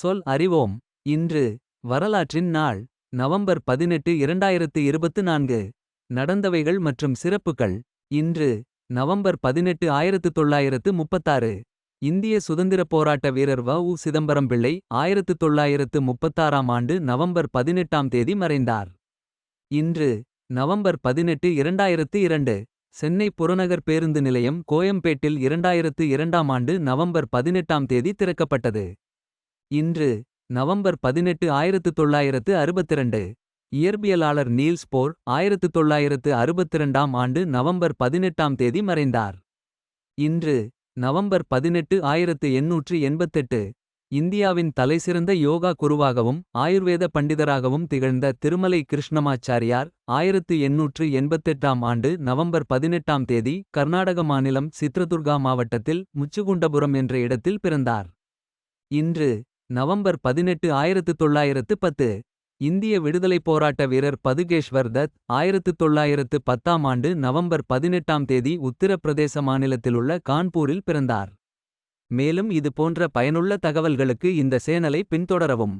சொல் அறிவோம். இன்று வரலாற்றின் நாள் நவம்பர் பதினெட்டு இரண்டாயிரத்து இருபத்து நான்கு. நடந்தவைகள் மற்றும் சிறப்புகள் இன்று நவம்பர் பதினெட்டு ஆயிரத்து தொள்ளாயிரத்து முப்பத்தாறு. இந்திய சுதந்திரப் போராட்ட வீரர் வ. உ. சிதம்பரம் பிள்ளை ஆயிரத்து தொள்ளாயிரத்து முப்பத்தாறாம் ஆண்டு நவம்பர் பதினெட்டாம் தேதி மறைந்தார். இன்று நவம்பர் பதினெட்டு இரண்டாயிரத்து இரண்டு. சென்னை புறநகர் பேருந்து நிலையம் கோயம்பேட்டில் இரண்டாயிரத்து இரண்டாம் ஆண்டு நவம்பர் பதினெட்டாம் தேதி திறக்கப்பட்டது. இன்று நவம்பர் பதினெட்டு ஆயிரத்து தொள்ளாயிரத்து அறுபத்திரண்டு. இயற்பியலாளர் நீல்ஸ் போர் ஆயிரத்து தொள்ளாயிரத்து அறுபத்திரண்டாம் ஆண்டு நவம்பர் பதினெட்டாம் தேதி மறைந்தார். இன்று நவம்பர் பதினெட்டு ஆயிரத்து எண்ணூற்று எண்பத்தெட்டு. இந்தியாவின் தலைசிறந்த யோகா குருவாகவும் ஆயுர்வேத பண்டிதராகவும் திகழ்ந்த திருமலை கிருஷ்ணமாச்சாரியார் ஆயிரத்து எண்ணூற்று எண்பத்தெட்டாம் ஆண்டு நவம்பர் பதினெட்டாம் தேதி கர்நாடக மாநிலம் சித்ரதுர்கா மாவட்டத்தில் முச்சுகுண்டபுரம் என்ற இடத்தில் பிறந்தார். இன்று நவம்பர் பதினெட்டு ஆயிரத்து தொள்ளாயிரத்து பத்து. இந்திய விடுதலைப் போராட்ட வீரர் பதுகேஷ்வர் தத் ஆயிரத்து தொள்ளாயிரத்து பத்தாம் ஆண்டு நவம்பர் பதினெட்டாம் தேதி உத்தரப்பிரதேச மாநிலத்திலுள்ள கான்பூரில் பிறந்தார். மேலும் இது போன்ற பயனுள்ள தகவல்களுக்கு இந்த சேனலை பின்தொடரவும்.